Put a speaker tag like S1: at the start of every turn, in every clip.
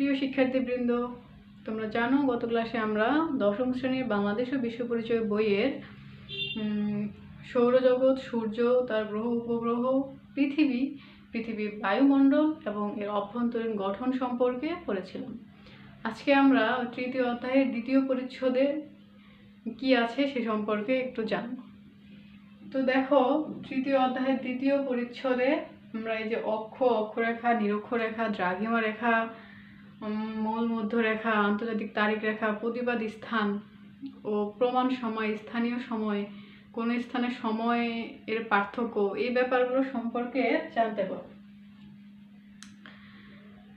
S1: প্রিয় শিক্ষার্থীবৃন্দ, তোমরা জানো গত ক্লাসে আমরা দশম শ্রেণির বাংলাদেশ ও বিশ্ব পরিচয় বইয়ের সৌরজগৎ, সূর্য, তার গ্রহ, উপগ্রহ, পৃথিবী, পৃথিবীর বায়ুমণ্ডল এবং এর অভ্যন্তরীণ গঠন সম্পর্কে পড়েছিলাম। আজকে আমরা তৃতীয় অধ্যায়ের দ্বিতীয় পরিচ্ছদে কি আছে সে সম্পর্কে একটু জানব। তো দেখো, তৃতীয় অধ্যায়ের দ্বিতীয় পরিচ্ছদে আমরা এই যে অক্ষ, অক্ষরেখা, নিরক্ষরেখা দ্রাঘিমা রেখা মূল মধ্যরেখা, আন্তর্জাতিক তারিখ রেখা, প্রতিবাদ স্থান ও প্রমাণ সময়, স্থানীয় সময়, কোন স্থানে সময় এর পার্থক্য, এই ব্যাপারগুলো সম্পর্কে জানতে পারো।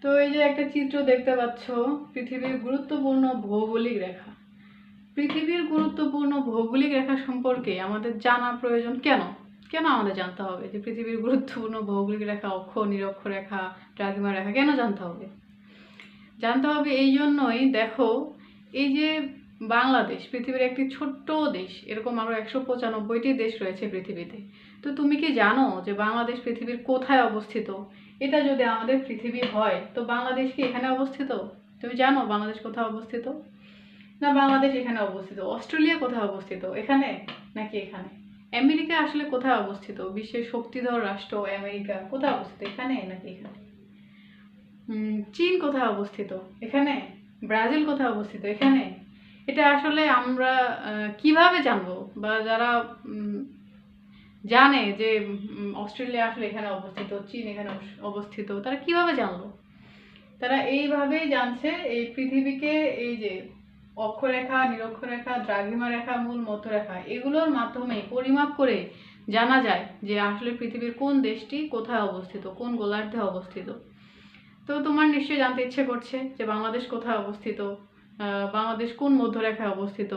S1: তো এই যে একটা চিত্র দেখতে পাচ্ছ, পৃথিবীর গুরুত্বপূর্ণ ভৌগোলিক রেখা। পৃথিবীর গুরুত্বপূর্ণ ভৌগোলিক রেখা সম্পর্কে আমাদের জানা প্রয়োজন কেন? কেন আমাদের জানতে হবে যে পৃথিবীর গুরুত্বপূর্ণ ভৌগোলিক রেখা, অক্ষ, নিরক্ষ রেখা দ্রাঘিমা রেখা কেন জানতে হবে? জানতে হবে এই জন্যই, দেখো, এই যে বাংলাদেশ পৃথিবীর একটি ছোট্ট দেশ, এরকম আরও একশো পঁচানব্বইটি দেশ রয়েছে পৃথিবীতে। তো তুমি কি জানো যে বাংলাদেশ পৃথিবীর কোথায় অবস্থিত? এটা যদি আমাদের পৃথিবী হয়, তো বাংলাদেশ কি এখানে অবস্থিত? তুমি জানো বাংলাদেশ কোথায় অবস্থিত? না বাংলাদেশ এখানে অবস্থিত? অস্ট্রেলিয়া কোথায় অবস্থিত? এখানে নাকি এখানে? আমেরিকা আসলে কোথায় অবস্থিত? বিশ্বের শক্তিধর রাষ্ট্র আমেরিকা কোথায় অবস্থিত? এখানে নাকি এখানে? চীন কোথায় অবস্থিত? এখানে? ব্রাজিল কোথায় অবস্থিত? এখানে? এটা আসলে আমরা কীভাবে জানব? বা যারা জানে যে অস্ট্রেলিয়া আসলে এখানে অবস্থিত, চীন এখানে অবস্থিত, তারা কীভাবে জানলো? তারা এইভাবেই জানছে, এই পৃথিবীকে এই যে অক্ষরেখা, নিরক্ষরেখা, দ্রাঘিমা রেখা, মূল মধ্যরেখা, এগুলোর মাধ্যমে পরিমাপ করে জানা যায় যে আসলে পৃথিবীর কোন দেশটি কোথায় অবস্থিত, কোন গোলার্ধে অবস্থিত। তো তোমার নিশ্চয়ই জানতে ইচ্ছে করছে যে বাংলাদেশ কোথায় অবস্থিত বাংলাদেশ কোন মধ্যরেখায় অবস্থিত,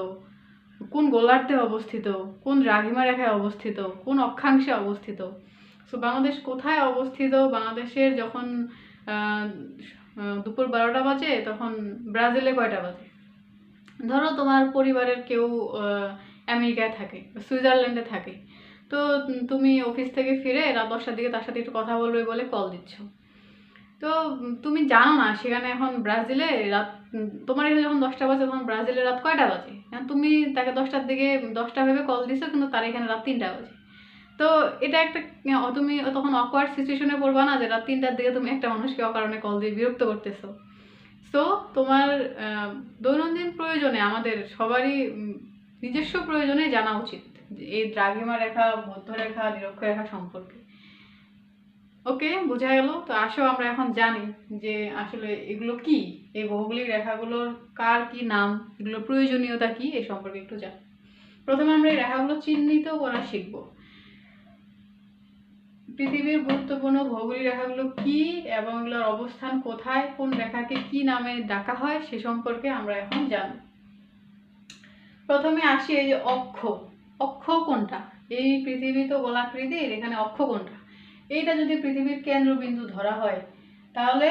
S1: কোন গোলার্ধে অবস্থিত, কোন দ্রাঘিমা রেখায় অবস্থিত, কোন অক্ষাংশে অবস্থিত। সো বাংলাদেশ কোথায় অবস্থিত? বাংলাদেশের যখন দুপুর বারোটা বাজে, তখন ব্রাজিলে কয়টা বাজে? ধরো তোমার পরিবারের কেউ আমেরিকায় থাকে, সুইজারল্যান্ডে থাকে। তো তুমি অফিস থেকে ফিরে রাত দশটার দিকে তার সাথে একটু কথা বলবে বলে কল দিচ্ছ। তো তুমি জানো না, সেখানে এখন ব্রাজিলে রাত, তোমার এখানে যখন দশটা বাজে তখন ব্রাজিলে রাত কয়টা বাজে? তুমি তাকে দশটার দিকে, দশটা ভেবে কল দিছো, কিন্তু তার এখানে রাত তিনটা বাজে। তো এটা একটা তুমি তখন অকওয়ার্ড সিচুয়েশনে পড়বা না যে রাত তিনটার দিকে তুমি একটা মানুষকে অকারণে কল দিয়ে বিরক্ত করতেছো। সো তোমার দৈনন্দিন প্রয়োজনে আমাদের সবারই নিজস্ব প্রয়োজনে জানা উচিত এই দ্রাঘিমা রেখা মধ্যরেখা, নিরক্ষরেখা সম্পর্কে। ওকে বোঝা গেল। তো আসো, আমরা এখন জানি যে আসলে এগুলো কি? এই ভৌগোলিক রেখাগুলোর কার কি নাম? এগুলোর প্রয়োজনীয়তা কি? এই সম্পর্কে একটু জানি। প্রথমে আমরা এই রেখাগুলো চিহ্নিত করা শিখব। পৃথিবীর গুরুত্বপূর্ণ ভৌগোলিক রেখাগুলো কি এবং এগুলোর অবস্থান কোথায়? কোন রেখাকে কি নামে ডাকা হয়? সে সম্পর্কে আমরা এখন জানব। প্রথমে আসি এই যে অক্ষ। অক্ষ কোনটা? এই পৃথিবী তো গোলাকৃতির, এখানে অক্ষ কোনটা? এইটা যদি পৃথিবীর কেন্দ্রবিন্দু ধরা হয়, তাহলে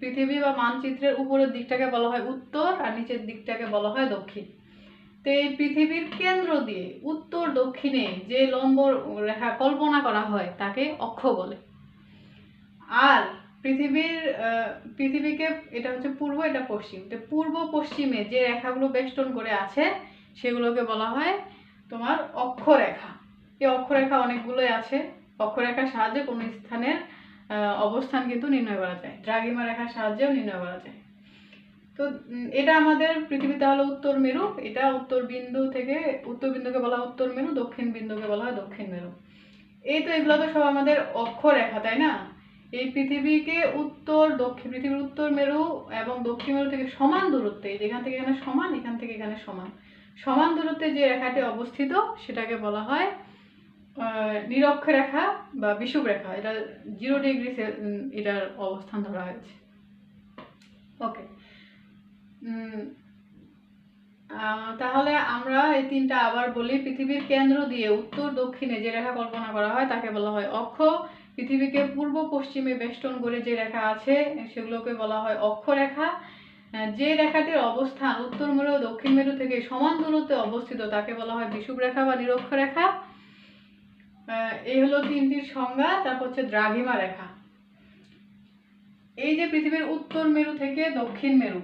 S1: পৃথিবী বা মানচিত্রের উপরের দিকটাকে বলা হয় উত্তর আর নিচের দিকটাকে বলা হয় দক্ষিণ। তো এই পৃথিবীর কেন্দ্র দিয়ে উত্তর দক্ষিণে যে লম্ব রেখা কল্পনা করা হয়, তাকে অক্ষ বলে। আর পৃথিবীর পৃথিবীকে, এটা হচ্ছে পূর্ব, এটা পশ্চিম। তো পূর্ব পশ্চিমে যে রেখাগুলো বেষ্টন করে আছে, সেগুলোকে বলা হয় তোমার অক্ষরেখা। এই অক্ষরেখা অনেকগুলোই আছে। অক্ষরেখার সাহায্যে কোনো স্থানের অবস্থান কিন্তু নির্ণয় করা যায়। দ্রাঘিমা রেখার সাহায্যেও নির্ণয় করা যায়। তো এটা আমাদের পৃথিবীতে হলো উত্তর মেরু। এটা উত্তর বিন্দু থেকে, উত্তর বিন্দুকে বলা হয় উত্তর মেরু, দক্ষিণ বিন্দুকে বলা হয় দক্ষিণ মেরু। এই তো এগুলো তো সব আমাদের অক্ষরেখা, তাই না? এই পৃথিবীকে উত্তর, দক্ষিণ, পৃথিবীর উত্তর মেরু এবং দক্ষিণ মেরু থেকে সমান দূরত্বে, যেখান থেকে এখানে সমান, এখান থেকে এখানে সমান। সমান দূরত্বে যে রেখাটি অবস্থিত, সেটাকে বলা হয় নিরক্ষরেখা বা বিষুব রেখা এটা জিরো ডিগ্রি এটার অবস্থান ধরা হয়েছে। ওকে তাহলে আমরা এই তিনটা আবার বলি। পৃথিবীর কেন্দ্র দিয়ে উত্তর দক্ষিণে যে রেখা কল্পনা করা হয় তাকে বলা হয় অক্ষ। পৃথিবীকে পূর্ব পশ্চিমে বেষ্টন করে যে রেখা আছে সেগুলোকে বলা হয় অক্ষরেখা যে রেখাটির অবস্থান উত্তর মেরু দক্ষিণ মেরু থেকে সমান দূরত্বে অবস্থিত তাকে বলা হয় বিষুব রেখা বা নিরক্ষরেখা আহ, এই হলো তিনটির সংজ্ঞা তারপর হচ্ছে দ্রাঘিমা রেখা। এই যে পৃথিবীর উত্তর মেরু থেকে দক্ষিণ মেরু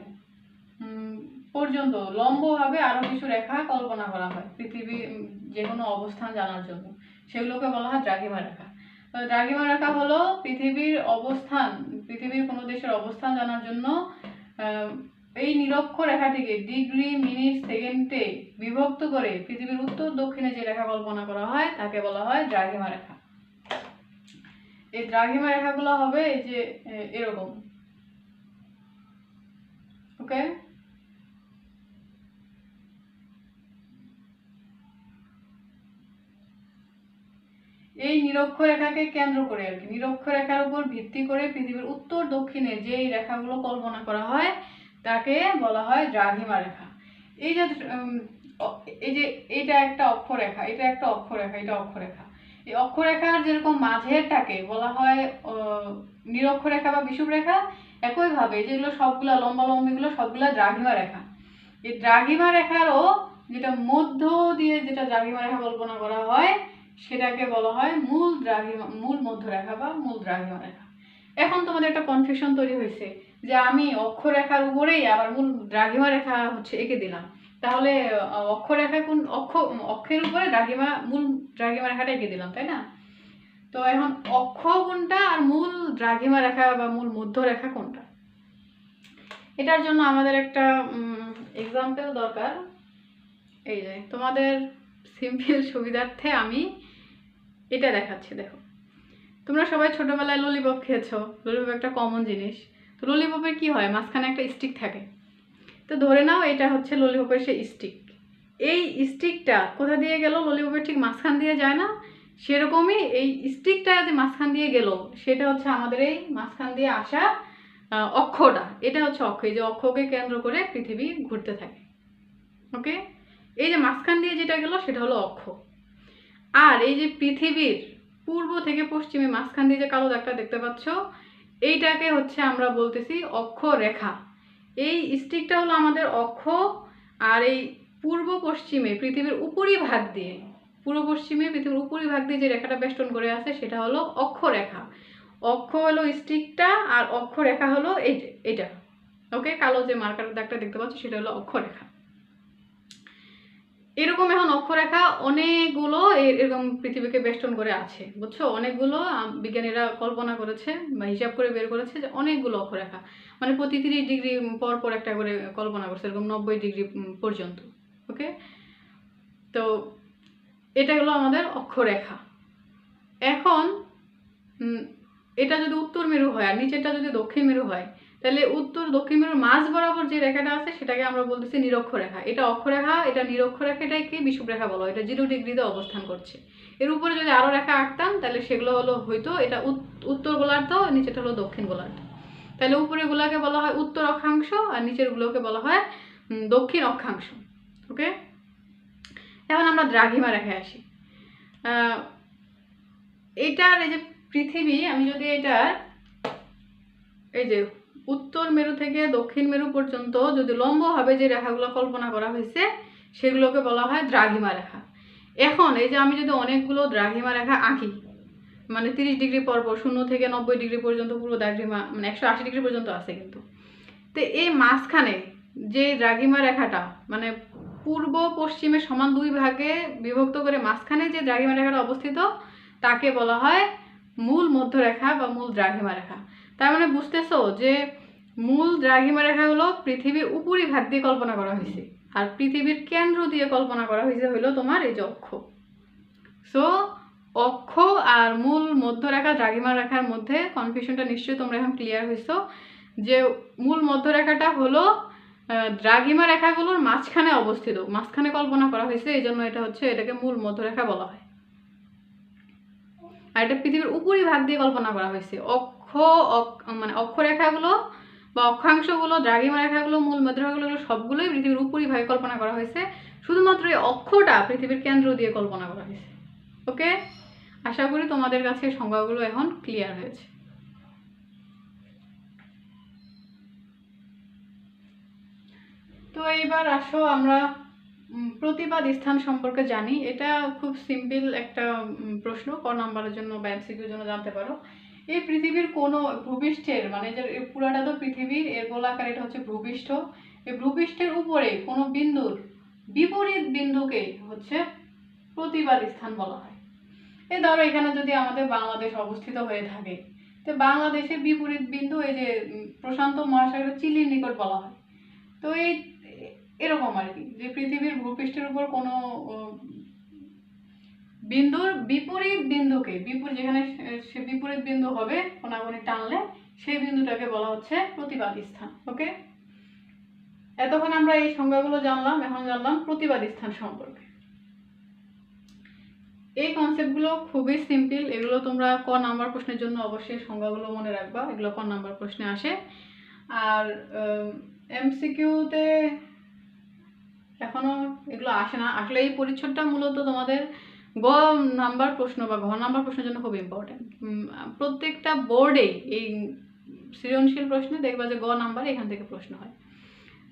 S1: পর্যন্ত লম্বভাবে আরও কিছু রেখা কল্পনা করা হয় পৃথিবী উম, যে কোনো অবস্থান জানার জন্য। সেগুলোকে বলা হয় দ্রাঘিমা রেখা। দ্রাঘিমা রেখা হলো পৃথিবীর অবস্থান পৃথিবীর কোনো দেশের অবস্থান জানার জন্য এই নিরক্ষ রেখাটিকে ডিগ্রি, মিনিট, সেকেন্ডে বিভক্ত করে পৃথিবীর উত্তর, দক্ষিণে যে রেখা কল্পনা করা হয়, তাকে বলা হয় দ্রাঘিমা রেখা। এই দ্রাঘিমা রেখাগুলো হবে এই যে এরকম। ওকে? এই নিরক্ষ রেখাকে কেন্দ্র করে আর কি। নিরক্ষ রেখার উপর ভিত্তি করে পৃথিবীর উত্তর, দক্ষিণে যে এই রেখাগুলো কল্পনা করা হয় তাকে বলা হয় দ্রাঘিমা রেখা এই যে এই যে এটা একটা অক্ষরেখা, এটা একটা অক্ষরেখা, এটা অক্ষরেখা। এই অক্ষরেখার যেরকম মাঝেরটাকে বলা হয় নিরক্ষরেখা বা বিষুব রেখা একইভাবে যেগুলো সবগুলা লম্বা লম্বিগুলো সবগুলা দ্রাঘিমা রেখা এই দ্রাঘিমা রেখারও যেটা মধ্য দিয়ে যেটা দ্রাঘিমা রেখা কল্পনা করা হয়, সেটাকে বলা হয় মূল দ্রাঘিমা, মূল মধ্যরেখা বা মূল দ্রাঘিমা রেখা এখন তোমাদের একটা কনফিউশন তৈরি হয়েছে। যে আমি অক্ষরেখার উপরেই আবার মূল দ্রাঘিমা রেখা হচ্ছে এঁকে দিলাম। তাহলে অক্ষরেখা কোন অক্ষ, অক্ষের উপরে দ্রাঘিমা, মূল দ্রাঘিমা রেখাটা এঁকে দিলাম, তাই না? তো এখন অক্ষ কোনটা আর মূল দ্রাঘিমা রেখা বা মূল মধ্য রেখা কোনটা? এটার জন্য আমাদের একটা এক্সাম্পল দরকার। এই যে, তোমাদের সিম্পল সুবিধার্থে আমি এটা দেখাচ্ছি, দেখো। তোমরা সবাই ছোটোবেলায় ললিপপ খেয়েছো। ললিপপ একটা কমন জিনিস। তো ললিপপের কি হয়? মাঝখানে একটা স্টিক থাকে। তো ধরে নাও এটা হচ্ছে ললিপপের সেই স্টিক এই স্টিকটা কোথা দিয়ে গেল? ললিপপের ঠিক মাঝখান দিয়ে যায় না? সেরকমই এই স্টিকটা যে মাঝখান দিয়ে গেল, সেটা হচ্ছে আমাদের এই মাঝখান দিয়ে আসা অক্ষটা। এটা হচ্ছে অক্ষ। এই যে অক্ষকে কেন্দ্র করে পৃথিবী ঘুরতে থাকে। ওকে? এই যে মাঝখান দিয়ে যেটা গেল, সেটা হলো অক্ষ। আর এই যে পৃথিবীর পূর্ব থেকে পশ্চিমে মাঝখান দিয়ে যে কালো দাগটা দেখতে পাচ্ছ এইটাকে হচ্ছে আমরা বলতেছি অক্ষ রেখা। এই স্টিকটা হলো আমাদের অক্ষ আর এই পূর্ব পশ্চিমে পৃথিবীর উপরিভাগ দিয়ে, পূর্ব পশ্চিমে পৃথিবীর উপরিভাগ দিয়ে যে রেখাটা বেষ্টন করে আছে সেটা হলো অক্ষরেখা অক্ষ হলো স্টিকটা আর অক্ষরেখা হলো এই এটা ওকে কালো যে মার্কার দাগটা দেখতে পাচ্ছ সেটা হলো অক্ষরেখা এরকম এখন অক্ষরেখা অনেকগুলো এরকম পৃথিবীকে বেষ্টন করে আছে, বুঝছ? অনেকগুলো বিজ্ঞানীরা কল্পনা করেছে বা হিসাব করে বের করেছে যে অনেকগুলো অক্ষরেখা। মানে প্রতি তিরিশ ডিগ্রি পর পর একটা করে কল্পনা করছে, এরকম নব্বই ডিগ্রি পর্যন্ত ওকে তো এটা হলো আমাদের অক্ষরেখা। এখন এটা যদি উত্তর মেরু হয় আর নিচেরটা যদি দক্ষিণ মেরু হয় তাহলে উত্তর দক্ষিণ মেরুর মাঝ বরাবর যে রেখাটা আছে সেটাকে আমরা বলতেছি নিরক্ষরেখা। এটা অক্ষরেখা, এটা নিরক্ষরেখা এটাকে বিষুব রেখা বলো? এটা জিরো ডিগ্রিতে অবস্থান করছে। এর উপরে যদি আরও রেখা আঁকতাম, তাহলে সেগুলো হলো হয়তো এটা উত- উত্তর গোলার্ধ নিচেটা হলো দক্ষিণ গোলার্ধ। তাহলে উপরের গুলাকে বলা হয় উত্তর অক্ষাংশ আর নিচের গুলোকে বলা হয় দক্ষিণ অক্ষাংশ। ওকে? এখন আমরা দ্রাঘিমা রেখায় আসি। এটার এই যে পৃথিবী, আমি যদি এটার, এই যে উত্তর মেরু থেকে দক্ষিণ মেরু পর্যন্ত যদি লম্বভাবে যে রেখাগুলো কল্পনা করা হয়েছে, সেগুলোকে বলা হয় দ্রাঘিমা রেখা। এখন এই যে আমি যদি অনেকগুলো দ্রাঘিমা রেখা আঁকি মানে তিরিশ ডিগ্রি পর পর, শূন্য থেকে নব্বই ডিগ্রি পর্যন্ত পুরো দ্রাঘিমা মানে একশো আশি ডিগ্রি পর্যন্ত আছে কিন্তু। তো এই মাঝখানে যে দ্রাঘিমা রেখাটা মানে পূর্ব পশ্চিমে সমান দুই ভাগে বিভক্ত করে মাঝখানে যে দ্রাঘিমা রেখাটা অবস্থিত, তাকে বলা হয় মূল মধ্যরেখা বা মূল দ্রাঘিমা রেখা। তার মানে বুঝতেছো যে মূল দ্রাঘিমা রেখা হলো পৃথিবীর উপরি ভাগ দিয়ে কল্পনা করা হয়েছে। আর পৃথিবীর কেন্দ্র দিয়ে কল্পনা করা হয়েছে হলো তোমার এই যে অক্ষ। সো অক্ষ আর মূল মধ্যরেখা দ্রাঘিমা রেখার মধ্যে কনফিউশনটা নিশ্চয়ই তোমরা এখন ক্লিয়ার হয়েছো যে মূল মধ্যরেখাটা হলো দ্রাঘিমা রেখাগুলোর মাঝখানে অবস্থিত। মাঝখানে কল্পনা করা হয়েছে, এই জন্য এটা হচ্ছে এটাকে মূল মধ্যরেখা বলা হয়। আর এটা পৃথিবীর উপরি ভাগ দিয়ে কল্পনা করা হয়েছে। অক্ষ অক- মানে অক্ষরেখাগুলো বা অক্ষাংশগুলো, দ্রাঘিমা রেখাগুলো, মূল মধ্যরেখাগুলো সবগুলোই পৃথিবীর উপরি ভাগে কল্পনা করা হয়েছে। শুধুমাত্র এই অক্ষটা পৃথিবীর কেন্দ্র দিয়ে কল্পনা করা হয়েছে। ওকে? আশা করি তোমাদের কাছে সংজ্ঞাগুলো এখন ক্লিয়ার হয়েছে। তো এইবার আসো আমরা প্রতিবাদ স্থান সম্পর্কে জানি। এটা খুব সিম্পল একটা প্রশ্ন। ক নাম্বারের জন্য বা এমসিকিউর জন্য জানতে পারো। এই পৃথিবীর কোনো ভূপৃষ্ঠের মানে যে পুরাটা তো পৃথিবীর, এর গোলাকার এটা হচ্ছে ভূপৃষ্ঠ। এই ভূপৃষ্ঠের উপরে কোনো বিন্দুর বিপরীত বিন্দুকে হচ্ছে প্রতিবাদ স্থান বলা হয়। এই ধরো এখানে যদি আমাদের বাংলাদেশ অবস্থিত হয়ে থাকে, তো বাংলাদেশের বিপরীত বিন্দু এই যে প্রশান্ত মহাসাগরের চিলির নিকট বলা হয়। তো এই, এরকম আর কি, যে পৃথিবীর ভূপৃষ্ঠের উপর কোনো বিন্দুর বিপরীত বিন্দুকে, বিপরীত যেখানে সে- বিপরীত বিন্দু হবে কোনাগুনি টানলে সেই বিন্দুটাকে বলা হচ্ছে প্রতিবাদী স্থান, ওকে? এতক্ষণ আমরা এই সংজ্ঞাগুলো জানলাম, এখন জানলাম প্রতিবাদী স্থান সম্পর্কে। এই কনসেপ্টগুলো খুবই সিম্পল এগুলো তোমরা ক নাম্বার প্রশ্নের জন্য অবশ্যই সংজ্ঞাগুলো মনে রাখবা, এগুলো ক নাম্বার প্রশ্নে আসে। আর এমসিকিউতে এখনও এগুলো আসে না আসলে এই পরিচ্ছদটা মূলত তোমাদের গ নাম্বার প্রশ্ন বা ঘ, নাম্বার প্রশ্নের জন্য খুব ইম্পর্টেন্ট প্রত্যেকটা বোর্ডে এই সৃজনশীল প্রশ্নে দেখবা যে গ নাম্বার এখান থেকে প্রশ্ন হয়।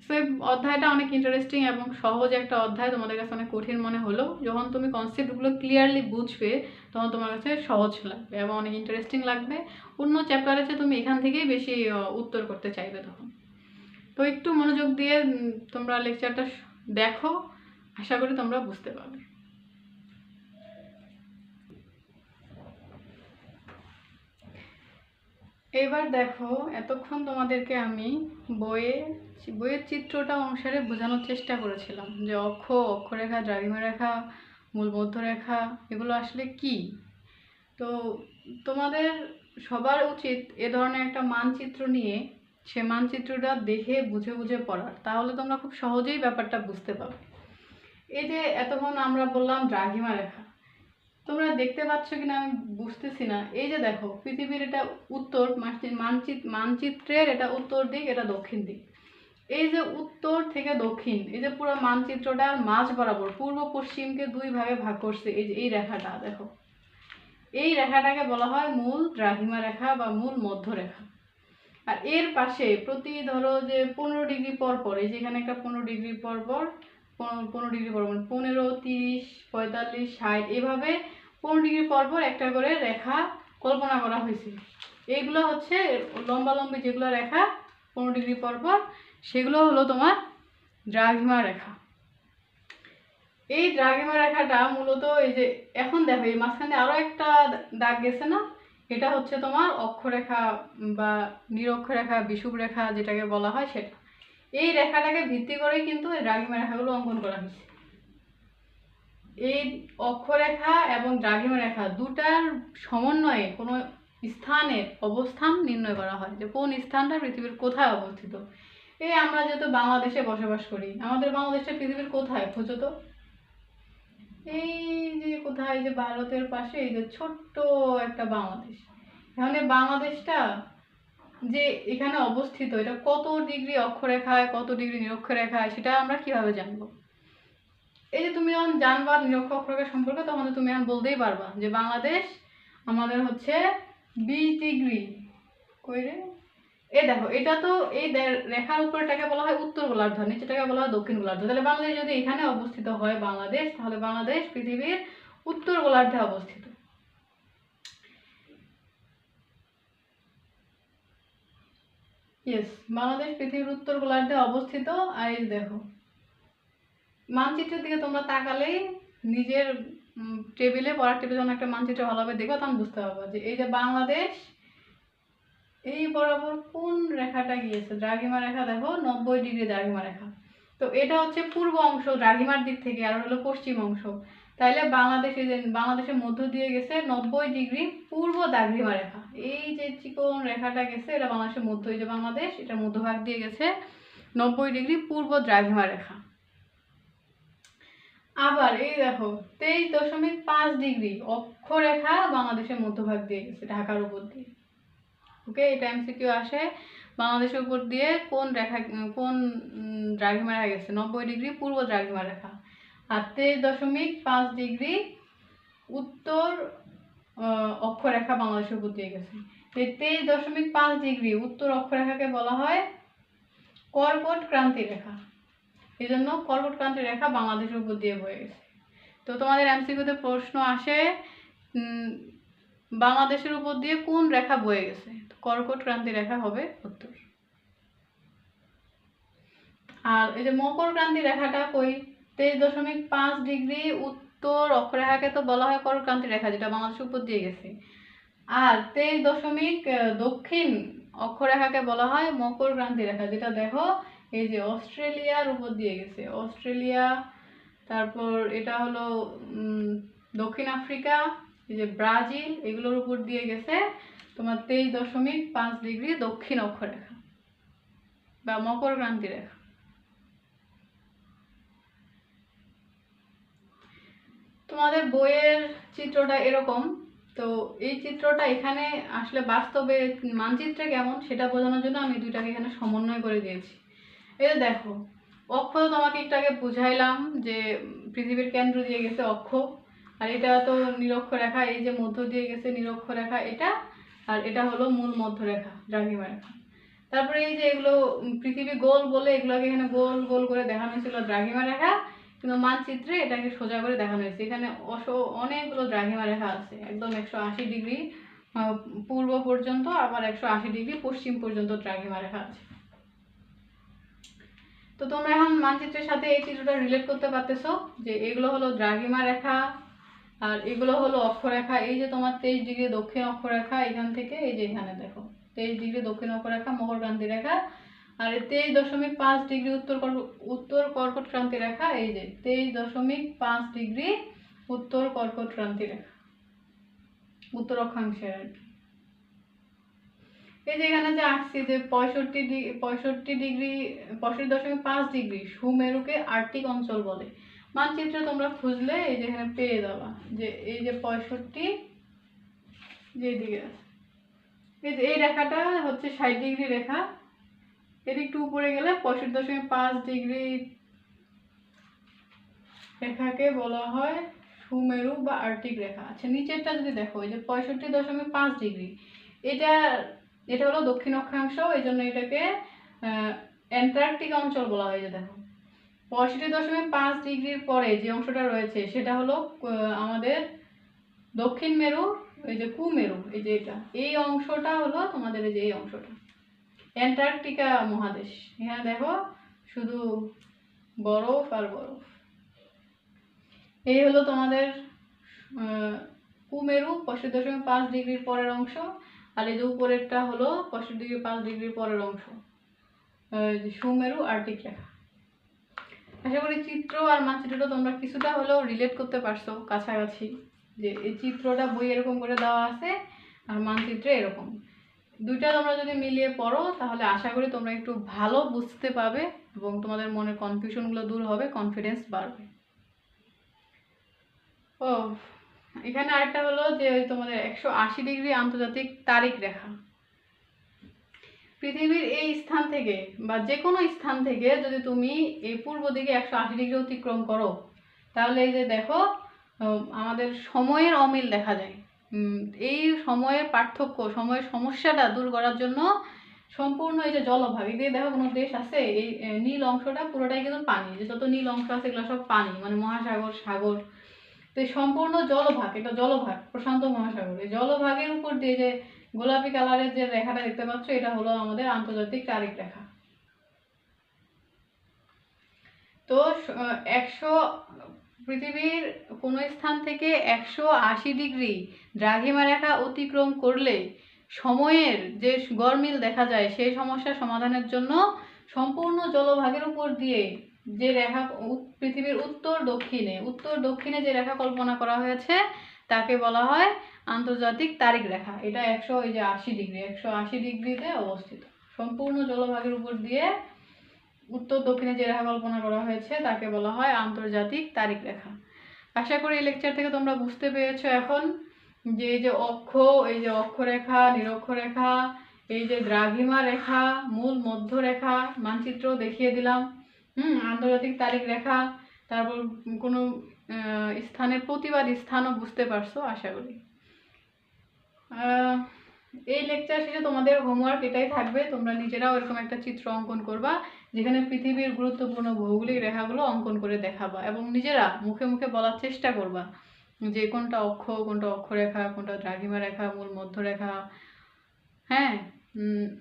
S1: সো এই অধ্যায়টা অনেক ইন্টারেস্টিং এবং সহজ একটা অধ্যায়, তোমাদের কাছে অনেক কঠিন মনে হলো যখন তুমি কনসেপ্টগুলো ক্লিয়ারলি বুঝবে, তখন তোমার কাছে সহজ লাগবে এবং অনেক ইন্টারেস্টিং লাগবে। অন্য চ্যাপ্টার আছে তুমি এখান থেকেই বেশি উত্তর করতে চাইবে তখন। তো একটু মনোযোগ দিয়ে তোমরা লেকচারটা দেখো, আশা করি তোমরা বুঝতে পারবে। এবার দেখো, এতক্ষণ তোমাদেরকে আমি বইয়ে, বইয়ের চিত্রটা অনুসারে বোঝানোর চেষ্টা করেছিলাম যে অক্ষ, অক্ষরেখা দ্রাঘিমা রেখা মূল মধ্যরেখা এগুলো আসলে কি? তো তোমাদের সবার উচিত এ ধরনের একটা মানচিত্র নিয়ে সে মানচিত্রটা দেখে বুঝে বুঝে পড়ার। তাহলে তোমরা খুব সহজেই ব্যাপারটা বুঝতে পারবে। এই যে এতক্ষণ আমরা বললাম দ্রাঘিমা রেখা তোমরা দেখতে পাচ্ছ কিনা আমি বুঝতেছি না। এই যে দেখো, পৃথিবীর এটা উত্তর মানচিত্র মানচিত্রের এটা উত্তর দিক, এটা দক্ষিণ দিক। এই যে উত্তর থেকে দক্ষিণ, এই যে পুরো মানচিত্রটার মাঝ বরাবর, পূর্ব পশ্চিমকে দুই ভাগে ভাগ করছে এই যে এই রেখাটা, দেখো। এই রেখাটাকে বলা হয় মূল দ্রাঘিমা রেখা বা মূল মধ্যরেখা আর এর পাশে প্রতি ধরো যে পনেরো ডিগ্রি পর পর, এই যেখানে একটা পনেরো ডিগ্রি পর পর পনেরো ডিগ্রি পর পর পনেরো, তিরিশ, পঁয়তাল্লিশ, ষাট, এভাবে পনেরো ডিগ্রি পর পর একটা করে রেখা কল্পনা করা হয়েছে। এইগুলো হচ্ছে লম্বালম্বি যেগুলো রেখা পনেরো ডিগ্রি পর পর, সেগুলো হলো তোমার দ্রাঘিমা রেখা। এই দ্রাঘিমা রেখাটা মূলত এই যে এখন দেখো, এই মাঝখানে আরও একটা দাগ গেছে না? এটা হচ্ছে তোমার অক্ষরেখা বা নিরক্ষরেখা বিষুব রেখা যেটাকে বলা হয় সেটা। এই রেখাটাকে ভিত্তি করে কিন্তু এই দ্রাঘিমা রেখাগুলো অঙ্কন করা হয়েছে। এই অক্ষরেখা এবং দ্রাঘিমা রেখা দুটার সমন্বয়ে কোনো স্থানের অবস্থান নির্ণয় করা হয় যে কোন স্থানটা পৃথিবীর কোথায় অবস্থিত। এই আমরা যেহেতু বাংলাদেশে বসবাস করি, আমাদের বাংলাদেশটা পৃথিবীর কোথায় খোঁজো তো? এই যে কোথায় যে ভারতের পাশে এই যে ছোট্ট একটা বাংলাদেশ। এখানে বাংলাদেশটা যে এখানে অবস্থিত, এটা কত ডিগ্রি অক্ষরেখায়, কত ডিগ্রি নিরক্ষরেখায়, সেটা আমরা কীভাবে জানব? এই যে তুমি যখন জানবা নিরক্ষ অক্ষরেখা সম্পর্কে, তখন তুমি এখন বলতেই পারবা যে বাংলাদেশ আমাদের হচ্ছে বিশ ডিগ্রি। কই রে? এ দেখো, এটা তো এই রেখার উপরটাকে বলা হয় উত্তর গোলার্ধ নিচেটাকে বলা হয় দক্ষিণ গোলার্ধ। তাহলে বাংলাদেশ যদি এখানে অবস্থিত হয়, বাংলাদেশ, তাহলে বাংলাদেশ পৃথিবীর উত্তর গোলার্ধে অবস্থিত। ইয়েস বাংলাদেশ পৃথিবীর উত্তর গোলার্ধে অবস্থিত, আর এই দেখো। মানচিত্রের দিকে তোমরা তাকালেই নিজের টেবিলে পড়ার টেবিলে যখন একটা মানচিত্র ভালোভাবে দেখো তখন বুঝতে পারবে যে এই যে বাংলাদেশ, এই বরাবর কোন রেখাটা গিয়েছে? দ্রাঘিমা রেখা দেখো, নব্বই ডিগ্রি দ্রাঘিমা রেখা। তো এটা হচ্ছে পূর্ব অংশ, দ্রাঘিমার দিক থেকে, আর হলো পশ্চিম অংশ। তাইলে বাংলাদেশে যে, বাংলাদেশের মধ্য দিয়ে গেছে নব্বই ডিগ্রি পূর্ব দ্রাঘিমা রেখা। এই যে চিকন রেখাটা গেছে, এটা বাংলাদেশের মধ্য যে বাংলাদেশ এটার মধ্যভাগ দিয়ে গেছে নব্বই ডিগ্রি পূর্ব দ্রাঘিমা রেখা। আবার এই দেখো, তেইশ দশমিক পাঁচ ডিগ্রি অক্ষরেখা বাংলাদেশের মধ্যভাগ দিয়ে গেছে, ঢাকার উপর দিয়ে। ওকে, এটা এমসিকিউ আসে। বাংলাদেশের উপর দিয়ে কোন রেখা, কোন দ্রাঘিমা রেখা গেছে? নব্বই ডিগ্রি পূর্ব দ্রাঘিমা রেখা। আর তেইশ দশমিক পাঁচ ডিগ্রি উত্তর অক্ষরেখা বাংলাদেশের উপর দিয়ে গেছে। তেইশ দশমিক পাঁচ ডিগ্রি উত্তর অক্ষরেখাকে বলা হয় কর্কট ক্রান্তি রেখা। এই জন্য কর্কট ক্রান্তি রেখা বাংলাদেশের উপর দিয়ে বয়ে গেছে। তো তোমাদের এমসিকিউতে প্রশ্ন আসে বাংলাদেশের উপর দিয়ে কোন রেখা বয়ে গেছে? কর্কট ক্রান্তি রেখা হবে উত্তর। আর এই যে মকর ক্রান্তি রেখাটা কই? তেইশ দশমিক পাঁচ ডিগ্রি উত্তর অক্ষরেখাকে তো বলা হয় কর্কট ক্রান্তি রেখা, যেটা বাংলাদেশের উপর দিয়ে গেছে। আর তেইশ দশমিক দক্ষিণ অক্ষরেখাকে বলা হয় মকর ক্রান্তি রেখা, যেটা দেখো, এই যে অস্ট্রেলিয়ার উপর দিয়ে গেছে। অস্ট্রেলিয়া, তারপর এটা হলো দক্ষিণ আফ্রিকা, এই যে ব্রাজিল, এগুলোর উপর দিয়ে গেছে তোমার তেইশ দশমিক পাঁচ ডিগ্রি দক্ষিণ অক্ষরেখা বা মকর ক্রান্তি রেখা। তোমাদের বইয়ের চিত্রটা এরকম। তো এই চিত্রটা এখানে আসলে বাস্তবে মানচিত্রে কেমন সেটা বোঝানোর জন্য আমি দুইটাকে এখানে সমন্বয় করে দিয়েছি। যে দেখো অক্ষ তো তোমাকে একটু আগে বুঝাইলাম যে পৃথিবীর কেন্দ্র দিয়ে গেছে অক্ষ আর এটা তো নিরক্ষরেখা, এই যে মধ্য দিয়ে গেছে নিরক্ষরেখা এটা, আর এটা হলো মূল মধ্যরেখা দ্রাঘিমা রেখা। তারপরে এই যে এগুলো পৃথিবী গোল বলে এগুলোকে এখানে গোল গোল করে দেখানো হয়েছিল দ্রাঘিমা রেখা কিন্তু মানচিত্রে এটাকে সোজা করে দেখানো হয়েছে। এখানে অস অনেকগুলো দ্রাঘিমা রেখা আছে। একদম একশো আশি ডিগ্রি পূর্ব পর্যন্ত আবার একশো আশি ডিগ্রি, পশ্চিম পর্যন্ত দ্রাঘিমা রেখা আছে। তো তোমরা এখন মানচিত্রের সাথে এই চিত্রটা রিলেট করতে পারতেছো যে এগুলো হলো দ্রাঘিমা রেখা, আর এগুলো হলো অক্ষরেখা। এই যে তোমার তেইশ ডিগ্রি দক্ষিণ অক্ষরেখা, এখান থেকে এই যে এখানে দেখো, তেইশ ডিগ্রি দক্ষিণ অক্ষরেখা মকর ক্রান্তি রেখা আর তেইশ দশমিক পাঁচ ডিগ্রি উত্তর উত্তর কর্কট ক্রান্তি রেখা, এই যে তেইশ দশমিক পাঁচ ডিগ্রি উত্তর কর্কট ক্রান্তি রেখা, উত্তর অক্ষাংশের আর কি। এই যে এখানে যে আসছে যে পঁয়ষট্টি পঁয়ষট্টি ডিগ্রি, পঁয়ষট্টি দশমিক পাঁচ ডিগ্রি সুমেরুকে আর্টিক অঞ্চল বলে। মানচিত্রে তোমরা খুঁজলে এই যে এখানে পেয়ে যাবা যে এই যে পঁয়ষট্টি যে দিকে আছে। এই যে এই রেখাটা হচ্ছে ষাট ডিগ্রি রেখা এর একটু উপরে গেলে পঁয়ষট্টি দশমিক পাঁচ ডিগ্রি রেখাকে বলা হয় সুমেরু বা আর্টিক রেখা। আচ্ছা নিচেরটা যদি দেখো, এই যে পঁয়ষট্টি দশমিক পাঁচ ডিগ্রি, এটা এটা হলো দক্ষিণ অক্ষাংশ, এই জন্য এটাকে অ্যান্টার্কটিক অঞ্চল বলা হয় যে দেখো। পঁয়ষট্টি দশমিক পাঁচ ডিগ্রির পরে যে অংশটা রয়েছে, সেটা হলো আমাদের দক্ষিণ মেরু, এই যে কুমেরু, এই যে এটা। এই অংশটা হলো তোমাদের এই যে এই অংশটা। অ্যান্টার্কটিকা মহাদেশ। এখানে দেখো শুধু বরফ আর বরফ। এই হলো তোমাদের কুমেরু পঁয়ষট্টি দশমিক পাঁচ ডিগ্রির পরের অংশ, আর এই যে উপরেরটা হলো পঁয়ষট্টি ডিগ্রি পাঁচ ডিগ্রির পরের অংশ। সুমেরু আর্টিক আশা করি চিত্র আর মানচিত্রটা তোমরা কিছুটা হলেও রিলেট করতে পারছ কাছাকাছি, যে এই চিত্রটা বই এরকম করে দেওয়া আছে আর মানচিত্রে এরকম। দুইটা তোমরা যদি মিলিয়ে পড়ো, তাহলে আশা করি তোমরা একটু ভালো বুঝতে পাবে এবং তোমাদের মনের কনফিউশনগুলো দূর হবে কনফিডেন্স বাড়বে। ও এখানে আরেকটা হলো যে তোমাদের একশো আশি ডিগ্রি আন্তর্জাতিক তারিখ রেখা। পৃথিবীর এই স্থান থেকে বা যে কোনো স্থান থেকে যদি তুমি এই পূর্ব দিকে একশো আশি ডিগ্রি অতিক্রম করো, তাহলে এই যে দেখো আমাদের সময়ের অমিল দেখা যায়। এই সময়ের পার্থক্য, সময়ের সমস্যাটা দূর করার জন্য সম্পূর্ণ এই যে জলভাগ, এই দেখো কোনো দেশ আছে, এই নীল অংশটা পুরোটাই কিন্তু পানি, যে যত নীল অংশ আছে এগুলো সব পানি মানে মহাসাগর, সাগর। তো এই সম্পূর্ণ জলভাগ, এটা জলভাগ, প্রশান্ত মহাসাগর। এই জলভাগের উপর দিয়ে যে গোলাপি কালারের যে রেখাটা দেখতে পাচ্ছ, এটা হলো আমাদের আন্তর্জাতিক তারিখ রেখা। তো একশো পৃথিবীর কোনো স্থান থেকে একশো আশি ডিগ্রি দ্রাঘিমা রেখা অতিক্রম করলে সময়ের যে গরমিল দেখা যায়, সেই সমস্যা সমাধানের জন্য সম্পূর্ণ জলভাগের উপর দিয়ে যে রেখা পৃথিবীর উত্তর দক্ষিণে উত্তর দক্ষিণে যে রেখা কল্পনা করা হয়েছে, তাকে বলা হয় আন্তর্জাতিক তারিখ রেখা। এটা একশো ওই যে আশি ডিগ্রি, একশো আশি ডিগ্রিতে অবস্থিত। সম্পূর্ণ জলভাগের উপর দিয়ে উত্তর দক্ষিণে যে রেখা কল্পনা করা হয়েছে, তাকে বলা হয় আন্তর্জাতিক তারিখ রেখা। আশা করি এই লেকচার থেকে তোমরা বুঝতে পেরেছ এখন যে এই যে অক্ষ, এই যে অক্ষরেখা নিরক্ষরেখা এই যে দ্রাঘিমা রেখা, মূল মধ্যরেখা মানচিত্র দেখিয়ে দিলাম। হুম, আন্তর্জাতিক তারিখ রেখা, তারপর কোনো স্থানের প্রতিবাদ স্থানও বুঝতে পারছ, আশা করি। এই লেকচার শেষে তোমাদের হোমওয়ার্ক এটাই থাকবে। তোমরা নিজেরাও এরকম একটা চিত্র অঙ্কন করবা, যেখানে পৃথিবীর গুরুত্বপূর্ণ ভৌগোলিক রেখাগুলো অঙ্কন করে দেখাবা এবং নিজেরা মুখে মুখে বলার চেষ্টা করবা যে কোনটা অক্ষ, কোনটা অক্ষরেখা, কোনটা দ্রাঘিমা রেখা, মূল মধ্যরেখা। হ্যাঁ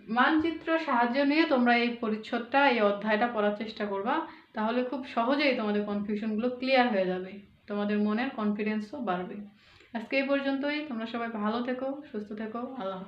S1: মানচিত্র সাহায্য নিয়ে তোমরা এই পরিচ্ছদটা, এই অধ্যায়টা পড়ার চেষ্টা করবা, তাহলে খুব সহজেই তোমাদের কনফিউশনগুলো ক্লিয়ার হয়ে যাবে। তোমাদের মনের কনফিডেন্সও বাড়বে। আজকে এই পর্যন্তই। তোমরা সবাই ভালো থেকো সুস্থ থেকো। আল্লাহ